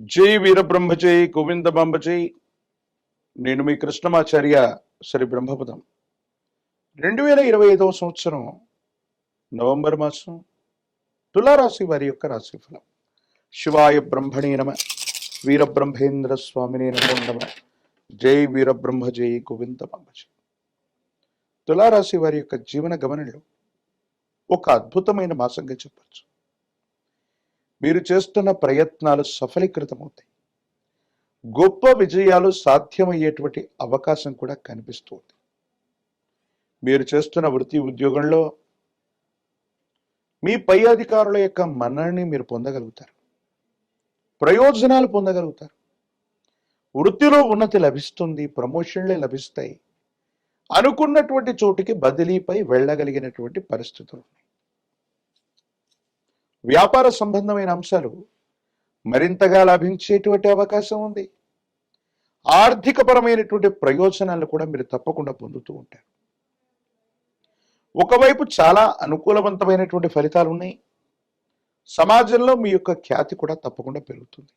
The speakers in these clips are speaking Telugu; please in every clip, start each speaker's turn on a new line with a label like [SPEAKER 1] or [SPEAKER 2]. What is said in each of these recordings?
[SPEAKER 1] జై వీరబ్రహ్మజై గోవిందమాంబజై నేను మీ కృష్ణమాచార్య శ్రీ బ్రహ్మపదం. రెండు వేల ఇరవై ఐదవ సంవత్సరం నవంబర్ మాసం తులారాశి వారి యొక్క రాశిఫలం. శివాయ బ్రహ్మణే నమ వీరబ్రహ్మేంద్ర స్వామినే నమ జై వీరబ్రహ్మ జై గోవిందమాంబజై తులారాశి వారి యొక్క జీవన గమనంలో ఒక అద్భుతమైన మాసంగా చెప్పచ్చు. మీరు చేస్తున్న ప్రయత్నాలు సఫలీకృతమవుతాయి. గొప్ప విజయాలు సాధ్యమయ్యేటువంటి అవకాశం కూడా కనిపిస్తుంది. మీరు చేస్తున్న వృత్తి ఉద్యోగంలో మీ పై అధికారుల యొక్క మన్నని మీరు పొందగలుగుతారు. ప్రయోజనాలు పొందగలుగుతారు. వృత్తిలో ఉన్నతి లభిస్తుంది ప్రమోషన్లే లభిస్తాయి. అనుకున్నటువంటి చోటికి బదిలీపై వెళ్ళగలిగినటువంటి పరిస్థితులు ఉన్నాయి. వ్యాపార సంబంధమైన అంశాలు మరింతగా లభించేటువంటి అవకాశం ఉంది. ఆర్థికపరమైనటువంటి ప్రయోజనాలు కూడా మీరు తప్పకుండా పొందుతూ ఉంటారు. ఒకవైపు చాలా అనుకూలవంతమైనటువంటి ఫలితాలు ఉన్నాయి. సమాజంలో మీ యొక్క ఖ్యాతి కూడా తప్పకుండా పెరుగుతుంది.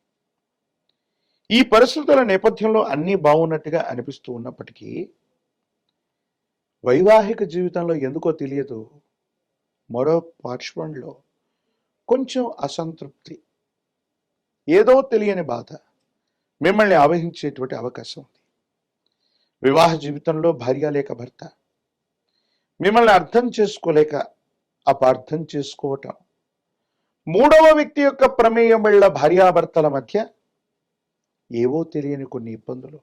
[SPEAKER 1] ఈ పరిస్థితుల నేపథ్యంలో అన్నీ బాగున్నట్టుగా అనిపిస్తూ ఉన్నప్పటికీ వైవాహిక జీవితంలో ఎందుకో తెలియదు. మరో పార్శ్వంలో కొంచెం అసంతృప్తి. ఏదో తెలియని బాధ. మిమ్మల్ని ఆవహించేటువంటి అవకాశం ఉంది. వివాహ జీవితంలో భార్య లేక భర్త. మిమ్మల్ని అర్థం చేసుకోలేక అపార్థం చేసుకోవటం. మూడవ వ్యక్తి యొక్క ప్రమేయం వల్ల భార్యాభర్తల మధ్య ఏవో తెలియని కొన్ని ఇబ్బందులు.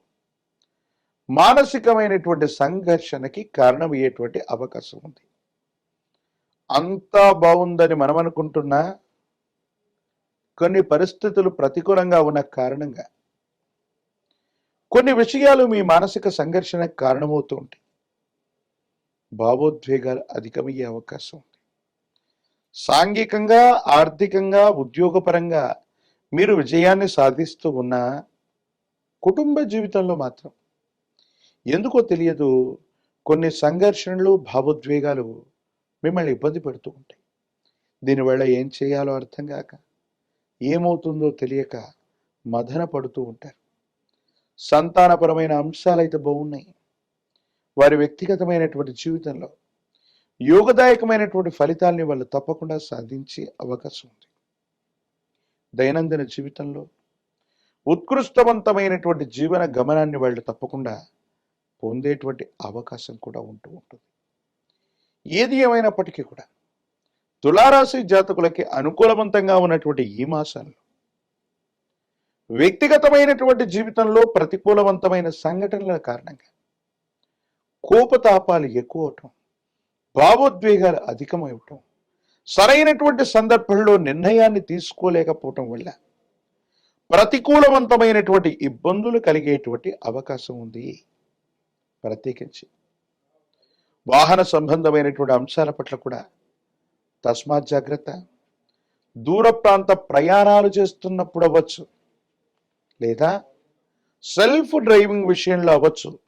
[SPEAKER 1] మానసికమైనటువంటి సంఘర్షణకి కారణమయ్యేటువంటి అవకాశం ఉంది. అంతా బాగుందని మనం అనుకుంటున్నా కొన్ని పరిస్థితులు ప్రతికూలంగా ఉన్న కారణంగా. కొన్ని విషయాలు మీ మానసిక సంఘర్షణకు కారణమవుతూ ఉంటాయి. భావోద్వేగాలు అధికమయ్యే అవకాశం ఉంది. సాంఘికంగా ఆర్థికంగా ఉద్యోగపరంగా మీరు విజయాన్ని సాధిస్తూ ఉన్న కుటుంబ జీవితంలో మాత్రం ఎందుకో తెలియదు. కొన్ని సంఘర్షణలు భావోద్వేగాలు మిమ్మల్ని ఇబ్బంది పెడుతూ ఉంటాయి. దీనివల్ల ఏం చేయాలో అర్థం కాక ఏమవుతుందో తెలియక మదన పడుతూ ఉంటారు. సంతానపరమైన అంశాలు అయితే బాగున్నాయి. వారి వ్యక్తిగతమైనటువంటి జీవితంలో యోగదాయకమైనటువంటి ఫలితాల్ని వాళ్ళు తప్పకుండా సాధించే అవకాశం ఉంది. దైనందిన జీవితంలో ఉత్కృష్టవంతమైనటువంటి జీవన గమనాన్ని వాళ్ళు తప్పకుండా పొందేటువంటి అవకాశం కూడా ఉంటూ ఉంటుంది. ఏది ఏమైనప్పటికీ కూడా తులారాశి జాతకులకి అనుకూలవంతంగా ఉన్నటువంటి ఈ మాసాల్లో వ్యక్తిగతమైనటువంటి జీవితంలో ప్రతికూలవంతమైన సంఘటనల కారణంగా కోపతాపాలు ఎక్కువ అవటం భావోద్వేగాలు అధికమవటం సరైనటువంటి సందర్భంలో నిర్ణయాన్ని తీసుకోలేకపోవటం వల్ల ప్రతికూలవంతమైనటువంటి ఇబ్బందులు కలిగేటువంటి అవకాశం ఉంది. ప్రత్యేకించి వాహన సంబంధమైనటువంటి అంశాల పట్ల కూడా తస్మాత్ జాగ్రత్త. దూర ప్రాంత ప్రయాణాలు చేస్తున్నప్పుడు అవ్వచ్చు. లేదా సెల్ఫ్ డ్రైవింగ్ విషయంలో అవ్వచ్చు.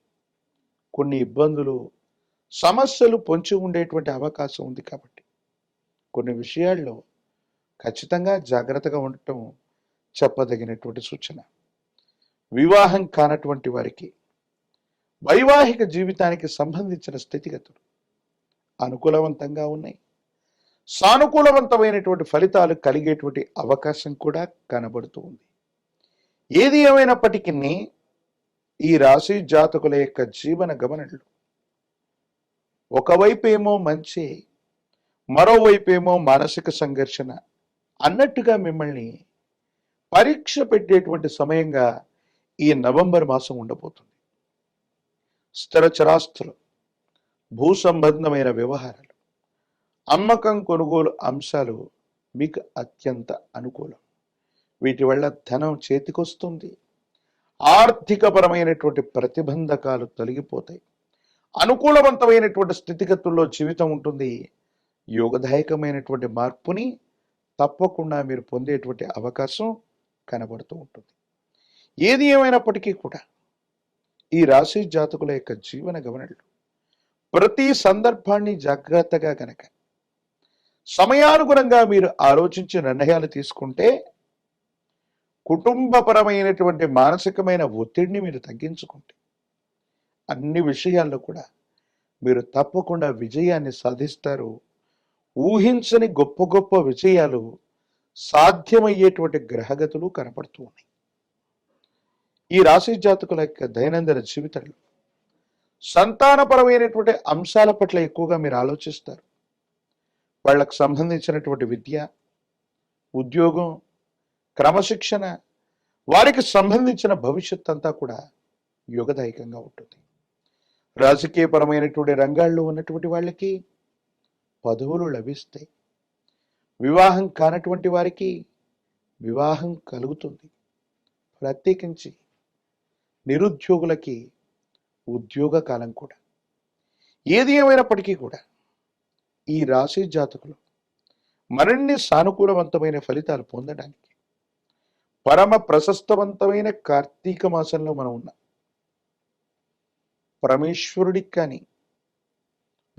[SPEAKER 1] కొన్ని ఇబ్బందులు సమస్యలు పొంచి ఉండేటువంటి అవకాశం ఉంది కాబట్టి. కొన్ని విషయాల్లో ఖచ్చితంగా జాగ్రత్తగా ఉండటం చెప్పదగినటువంటి సూచన. వివాహం కానటువంటి వారికి వైవాహిక జీవితానికి సంబంధించిన స్థితిగతులు అనుకూలవంతంగా ఉన్నాయి. సానుకూలవంతమైనటువంటి ఫలితాలు కలిగేటువంటి అవకాశం కూడా కనబడుతూ ఉంది. ఏది ఏమైనప్పటికీ ఈ రాశి జాతకుల యొక్క జీవన గమనలు ఒకవైపు ఏమో మంచి మరోవైపు ఏమో మానసిక సంఘర్షణ అన్నట్టుగా మిమ్మల్ని పరీక్ష పెట్టేటువంటి సమయంగా ఈ నవంబర్ మాసం ఉండబోతుంది. స్థిరచరాస్తులు భూ సంబంధమైన వ్యవహారాలు అమ్మకం కొనుగోలు అంశాలు మీకు అత్యంత అనుకూలం. వీటి వల్ల ధనం చేతికొస్తుంది. ఆర్థికపరమైనటువంటి ప్రతిబంధకాలు తొలగిపోతాయి. అనుకూలవంతమైనటువంటి స్థితిగతుల్లో జీవితం ఉంటుంది. యోగదాయకమైనటువంటి మార్పుని తప్పకుండా మీరు పొందేటువంటి అవకాశం కనబడుతూ ఉంటుంది. ఏది ఏమైనప్పటికీ కూడా ఈ రాశి జాతకుల యొక్క జీవన గమనలు. ప్రతి సందర్భాన్ని జాగ్రత్తగా గనక సమయానుగుణంగా మీరు ఆలోచించి నిర్ణయాలు తీసుకుంటే కుటుంబపరమైనటువంటి మానసికమైన ఒత్తిడిని మీరు తగ్గించుకుంటే అన్ని విషయాల్లో కూడా మీరు తప్పకుండా విజయాన్ని సాధిస్తారు. ఊహించని గొప్ప గొప్ప విజయాలు సాధ్యమయ్యేటువంటి గ్రహగతులు కనపడుతూ ఉన్నాయి. ఈ రాశి జాతకుల యొక్క దైనందిన జీవితంలో. సంతానపరమైనటువంటి అంశాల పట్ల ఎక్కువగా మీరు ఆలోచిస్తారు. వాళ్ళకు సంబంధించినటువంటి విద్య ఉద్యోగం క్రమశిక్షణ వారికి సంబంధించిన భవిష్యత్ అంతా కూడా యుగదాయకంగా ఉంటుంది. రాజకీయపరమైనటువంటి రంగాల్లో ఉన్నటువంటి వాళ్ళకి పదవులు లభిస్తాయి. వివాహం కానటువంటి వారికి వివాహం కలుగుతుంది. ప్రత్యేకించి నిరుద్యోగులకి ఉద్యోగ కాలం కూడా. ఏది ఏమైనప్పటికీ కూడా ఈ రాశి జాతకులు మరిన్ని సానుకూలవంతమైన ఫలితాలు పొందడానికి పరమ ప్రశస్తవంతమైన కార్తీక మాసంలో మనం ఉన్నాం. పరమేశ్వరుడికి కానీ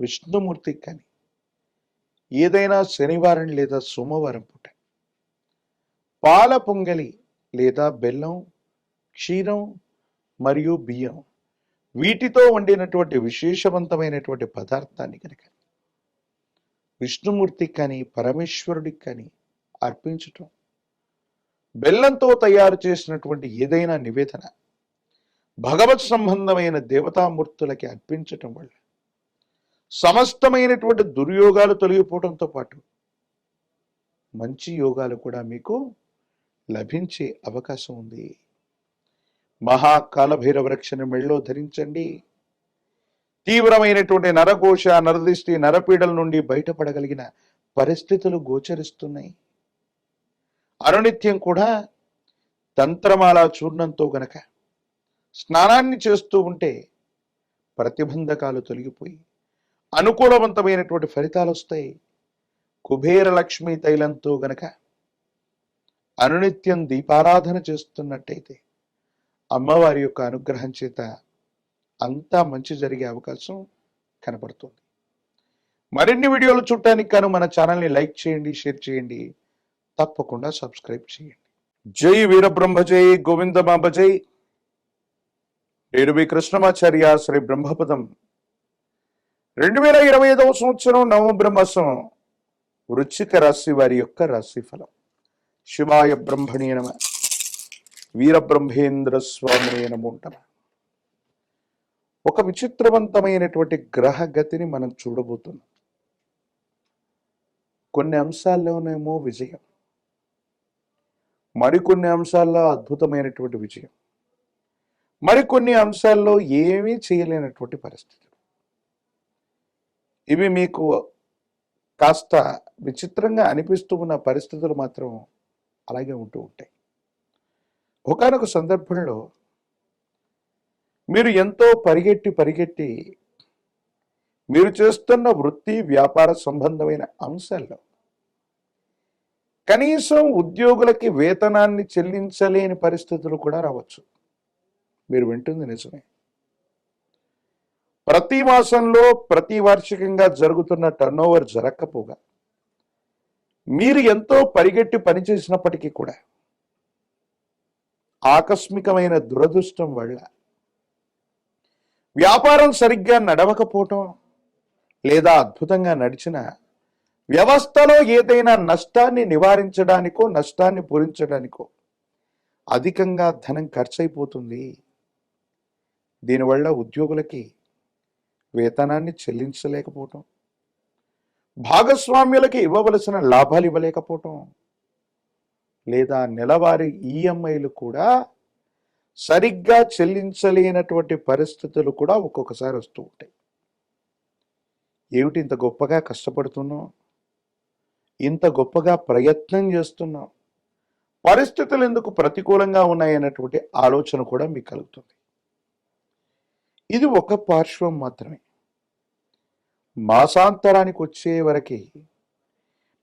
[SPEAKER 1] విష్ణుమూర్తికి కానీ ఏదైనా శనివారం లేదా సోమవారం పూట పాల పొంగలి లేదా బెల్లం క్షీరం మరియు బియ్యం వీటితో వండినటువంటి విశేషవంతమైనటువంటి పదార్థాన్ని కనుక విష్ణుమూర్తికి కానీ పరమేశ్వరుడికి కానీ అర్పించటం బెల్లంతో తయారు చేసినటువంటి ఏదైనా నివేదన భగవత్ సంబంధమైన దేవతామూర్తులకి అర్పించటం వల్ల సమస్తమైనటువంటి దుర్యోగాలు తొలగిపోవడంతో పాటు మంచి యోగాలు కూడా మీకు లభించే అవకాశం ఉంది. మహాకాలభైరవ రక్షణ మెళ్ళో ధరించండి. తీవ్రమైనటువంటి నరకోశ నరదృష్టి నరపీడల నుండి బయటపడగలిగిన పరిస్థితులు గోచరిస్తున్నాయి. అనునిత్యం కూడా తంత్రమాల చూర్ణంతో గనక స్నానాన్ని చేస్తూ ఉంటే ప్రతిబంధకాలు తొలగిపోయి అనుకూలవంతమైనటువంటి ఫలితాలు వస్తాయి. కుబేర లక్ష్మీ తైలంతో గనక అనునిత్యం దీపారాధన చేస్తున్నట్టయితే అమ్మవారి యొక్క అనుగ్రహం చేత అంతా మంచి జరిగే అవకాశం కనపడుతుంది. మరిన్ని వీడియోలు చూడటానికి కాను మన ఛానల్ని లైక్ చేయండి షేర్ చేయండి. తప్పకుండా సబ్స్క్రైబ్ చేయండి. జై వీరబ్రహ్మ జై గోవిందమాంబ జై. నేను మీ కృష్ణమాచార్య శ్రీ బ్రహ్మపదం. రెండు వేల ఇరవై ఐదవ సంవత్సరం నవంబర్ మాసం వృశ్చిక రాశి వారి యొక్క రాశి ఫలం శివాయ బ్రహ్మణీయ నమ. వీరబ్రహ్మేంద్ర స్వామినే నమో. ఒక విచిత్రవంతమైనటువంటి గ్రహ గతిని మనం చూడబోతున్నాం. కొన్ని అంశాల్లోనేమో విజయం. మరికొన్ని అంశాల్లో అద్భుతమైనటువంటి విజయం. మరికొన్ని అంశాల్లో ఏమీ చేయలేనటువంటి పరిస్థితులు. ఇవి మీకు కాస్త విచిత్రంగా అనిపిస్తూ ఉన్న పరిస్థితులు మాత్రం అలాగే ఉంటూ ఉంటాయి. ఒకనొక సందర్భంలో మీరు ఎంతో పరిగెట్టి పరిగెట్టి మీరు చేస్తున్న వృత్తి వ్యాపార సంబంధమైన అంశాల్లో కనీసం ఉద్యోగులకి వేతనాన్ని చెల్లించలేని పరిస్థితులు కూడా రావచ్చు. మీరు వింటుంది నిజమే. ప్రతి మాసంలో ప్రతి వార్షికంగా జరుగుతున్న టర్న్ ఓవర్ జరగకపోగా మీరు ఎంతో పరిగెట్టి పనిచేసినప్పటికీ కూడా ఆకస్మికమైన దురదృష్టం వల్ల. వ్యాపారం సరిగ్గా నడవకపోవటం లేదా అద్భుతంగా నడిచిన వ్యవస్థలో ఏదైనా నష్టాన్ని నివారించడానికో నష్టాన్ని పూరించడానికో అధికంగా ధనం ఖర్చయిపోతుంది దీనివల్ల ఉద్యోగులకి వేతనాన్ని చెల్లించలేకపోవటం భాగస్వామ్యులకి ఇవ్వవలసిన లాభాలు ఇవ్వలేకపోవటం లేదా నెలవారీ ఈఎంఐలు కూడా సరిగ్గా చెల్లించలేనటువంటి పరిస్థితులు కూడా ఒక్కొక్కసారి వస్తూ ఉంటాయి. ఏమిటి ఇంత గొప్పగా కష్టపడుతున్నాం ఇంత గొప్పగా ప్రయత్నం చేస్తున్నాం పరిస్థితులు ఎందుకు ప్రతికూలంగా ఉన్నాయన్నటువంటి ఆలోచన కూడా మీకు కలుగుతుంది. ఇది ఒక పార్శ్వం మాత్రమే. మాసాంతరానికి వచ్చే వరకు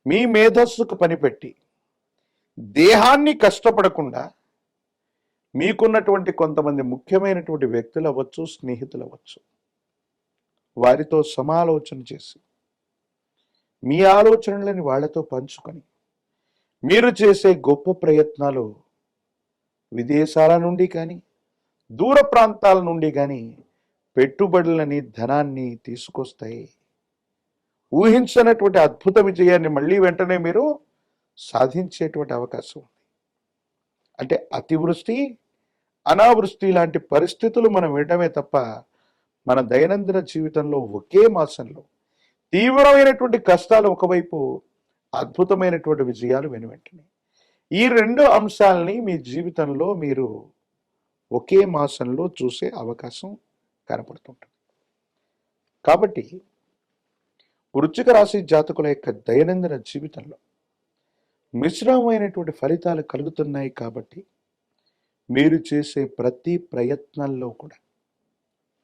[SPEAKER 1] మీ మేధస్సుకు పనిపెట్టి దేహాన్ని కష్టపడకుండా మీకున్నటువంటి కొంతమంది ముఖ్యమైనటువంటి వ్యక్తులు అవ్వచ్చు స్నేహితులు అవ్వచ్చు. వారితో సమాలోచన చేసి మీ ఆలోచనలని వాళ్ళతో పంచుకొని మీరు చేసే గొప్ప ప్రయత్నాలు విదేశాల నుండి కానీ దూర ప్రాంతాల నుండి కానీ పెట్టుబడులని ధనాన్ని తీసుకొస్తాయి. ఊహించనటువంటి అద్భుత విజయాన్ని మళ్ళీ వెంటనే మీరు సాధించేటువంటి అవకాశం ఉంది. అంటే అతివృష్టి అనావృష్టి లాంటి పరిస్థితులు మనం వినడమే తప్ప మన దైనందిన జీవితంలో ఒకే మాసంలో తీవ్రమైనటువంటి కష్టాలు ఒకవైపు అద్భుతమైనటువంటి విజయాలు వెను వెంటనే. ఈ రెండు అంశాలని మీ జీవితంలో మీరు ఒకే మాసంలో చూసే అవకాశం కనపడుతుంటుంది. కాబట్టి వృచ్చిక రాశి జాతకుల యొక్క దైనందిన జీవితంలో మిశ్రమమైనటువంటి ఫలితాలు కలుగుతున్నాయి కాబట్టి మీరు చేసే ప్రతి ప్రయత్నంలో కూడా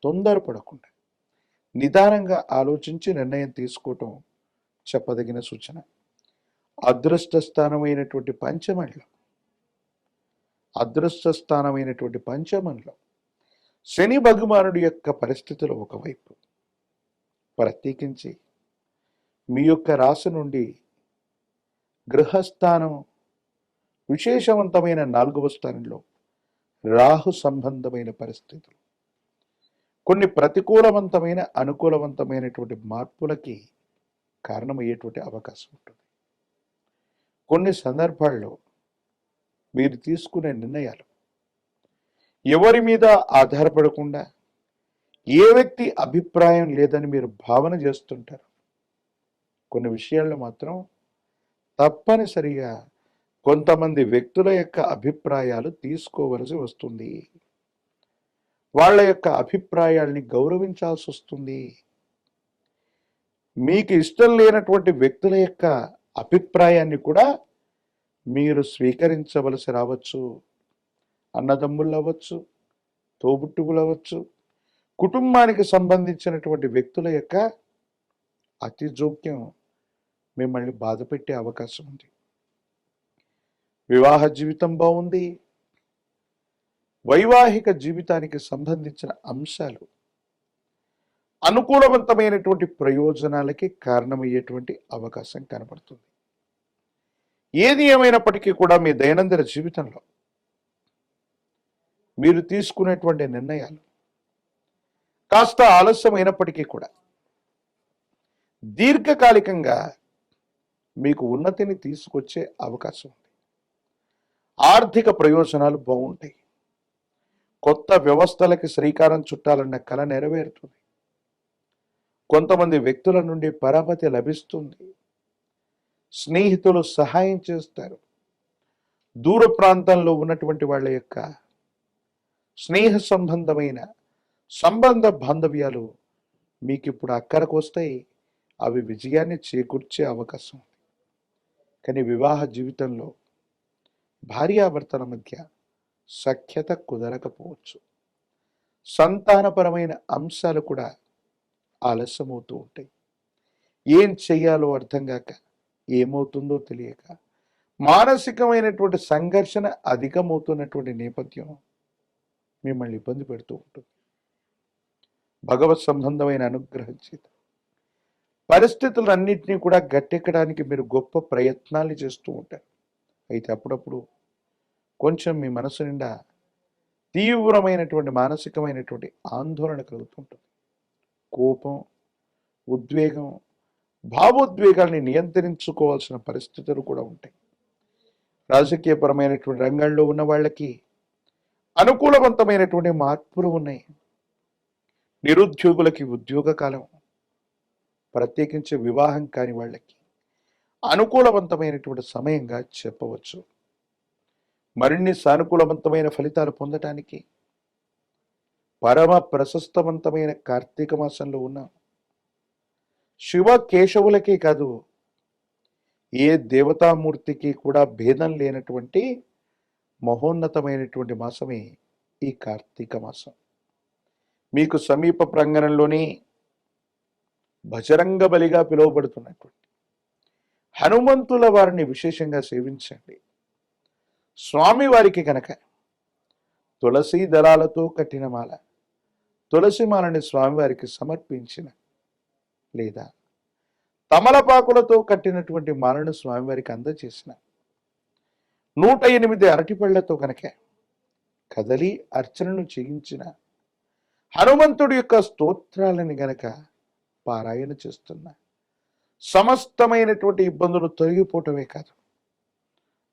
[SPEAKER 1] తొందరపడకుండా నిదానంగా ఆలోచించి నిర్ణయం తీసుకోవటం చెప్పదగిన సూచన. అదృష్ట స్థానమైనటువంటి పంచమంలో అదృష్ట స్థానమైనటువంటి పంచమంలో శని భగవానుడి యొక్క పరిస్థితులు ఒకవైపు. ప్రత్యేకించి మీ యొక్క రాశి నుండి గృహస్థానం. విశేషవంతమైన నాలుగవ స్థానంలో రాహు సంబంధమైన పరిస్థితులు. కొన్ని ప్రతికూలవంతమైన అనుకూలవంతమైనటువంటి మార్పులకి కారణమయ్యేటువంటి అవకాశం ఉంటుంది. కొన్ని సందర్భాల్లో మీరు తీసుకునే నిర్ణయాలు ఎవరి మీద ఆధారపడకుండా ఏ వ్యక్తి అభిప్రాయం లేదని మీరు భావన చేస్తుంటారు? కొన్ని విషయాల్లో మాత్రం తప్పనిసరిగా కొంతమంది వ్యక్తుల యొక్క అభిప్రాయాలు తీసుకోవలసి వస్తుంది. వాళ్ళ యొక్క అభిప్రాయాల్ని గౌరవించాల్సి వస్తుంది. మీకు ఇష్టం లేనటువంటి వ్యక్తుల యొక్క అభిప్రాయాన్ని కూడా మీరు స్వీకరించవలసి రావచ్చు. అన్నదమ్ముళ్ళు అవ్వచ్చు తోబుట్టువులు అవ్వచ్చు కుటుంబానికి సంబంధించినటువంటి వ్యక్తుల యొక్క అతి జోక్యం మిమ్మల్ని బాధ పెట్టే అవకాశం ఉంది. వివాహ జీవితం బాగుంది. వైవాహిక జీవితానికి సంబంధించిన అంశాలు అనుకూలవంతమైనటువంటి ప్రయోజనాలకి కారణమయ్యేటువంటి అవకాశం కనబడుతుంది. ఏది ఏమైనప్పటికీ కూడా మీ దైనందిన జీవితంలో మీరు తీసుకునేటువంటి నిర్ణయాలు కాస్త ఆలస్యమైనప్పటికీ కూడా దీర్ఘకాలికంగా మీకు ఉన్నతిని తీసుకొచ్చే అవకాశం ఉంది. ఆర్థిక ప్రయోజనాలు బాగుంటాయి. కొత్త వ్యవస్థలకి శ్రీకారం చుట్టాలన్న కళ నెరవేరుతుంది. కొంతమంది వ్యక్తుల నుండి పరపతి లభిస్తుంది. స్నేహితులు సహాయం చేస్తారు. దూర ప్రాంతంలో ఉన్నటువంటి వాళ్ళ యొక్క స్నేహ సంబంధమైన సంబంధ బాంధవ్యాలు మీకు ఇప్పుడు అక్కరకు వస్తాయి. అవి విజయాన్ని చేకూర్చే అవకాశం కానీ వివాహ జీవితంలో భార్యాభర్తల మధ్య సఖ్యత కుదరకపోవచ్చు. సంతానపరమైన అంశాలు కూడా ఆలస్యమవుతూ ఉంటాయి. ఏం చెయ్యాలో అర్థం కాక ఏమవుతుందో తెలియక మానసికమైనటువంటి సంఘర్షణ అధికమవుతున్నటువంటి నేపథ్యం మిమ్మల్ని ఇబ్బంది పెడుతూ ఉంటుంది. భగవత్ సంబంధమైన అనుగ్రహం చేత పరిస్థితులన్నింటినీ కూడా గట్టెక్కడానికి మీరు గొప్ప ప్రయత్నాలు చేస్తూ ఉంటారు. అయితే అప్పుడప్పుడు కొంచెం మీ మనసు నిండా తీవ్రమైనటువంటి మానసికమైనటువంటి ఆందోళన కలుగుతుంటుంది. కోపం ఉద్వేగం భావోద్వేగాల్ని నియంత్రించుకోవాల్సిన పరిస్థితులు కూడా ఉంటాయి. రాజకీయపరమైనటువంటి రంగంలో ఉన్న వాళ్ళకి అనుకూలవంతమైనటువంటి మార్పులు ఉన్నాయి. నిరుద్యోగులకి ఉద్యోగ కాలం ప్రత్యేకించి వివాహం కాని వాళ్ళకి అనుకూలవంతమైనటువంటి సమయంగా చెప్పవచ్చు. మరిన్ని సానుకూలవంతమైన ఫలితాలు పొందటానికి పరమ ప్రశస్తవంతమైన కార్తీక మాసంలో ఉన్న శివ కేశవులకే కాదు ఏ దేవతామూర్తికి కూడా భేదం లేనటువంటి మహోన్నతమైనటువంటి మాసమే ఈ కార్తీక మాసం. మీకు సమీప ప్రాంగణంలోని బజరంగ బలిగా పిలువబడుతున్నటువంటి. హనుమంతుల వారిని విశేషంగా సేవించండి. స్వామి వారికి కనుక తులసి దళాలతో కట్టిన మాల తులసి మాలని స్వామివారికి సమర్పించిన లేదా తమలపాకులతో కట్టినటువంటి మాలను స్వామివారికి అందజేసిన నూట ఎనిమిది అరటిపళ్ళతో కనుక కదలి అర్చనను చేయించిన హనుమంతుడి యొక్క స్తోత్రాలని గనక పారాయణ చేస్తున్నా. సమస్తమైనటువంటి ఇబ్బందులు తొలగిపోవటమే కాదు.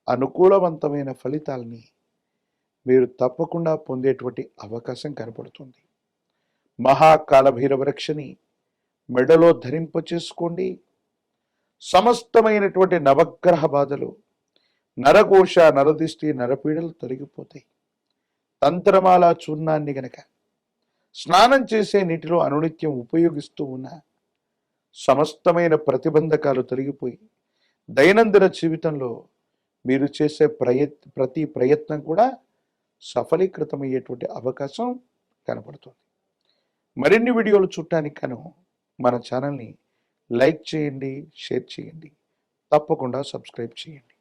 [SPEAKER 1] అనుకూలవంతమైన ఫలితాలని మీరు తప్పకుండా పొందేటువంటి అవకాశం కనపడుతుంది. మహాకాలభైరవ రక్షని మెడలో ధరింప చేసుకోండి. సమస్తమైనటువంటి నవగ్రహ బాధలు నరఘోష నరదిష్టి నరపీడలు తొలగిపోతాయి. తంత్రమాల చూర్ణాన్ని గనక స్నానం చేసే నీటిలో అనునిత్యం ఉపయోగిస్తూ ఉన్న సమస్తమైన ప్రతిబంధకాలు తొలగిపోయి దైనందిన జీవితంలో మీరు చేసే ప్రయత్ ప్రతి ప్రయత్నం కూడా సఫలీకృతమయ్యేటువంటి అవకాశం కనపడుతుంది. మరిన్ని వీడియోలు చూడటానికి గాను మన ఛానల్ని లైక్ చేయండి షేర్ చేయండి. తప్పకుండా సబ్స్క్రైబ్ చేయండి.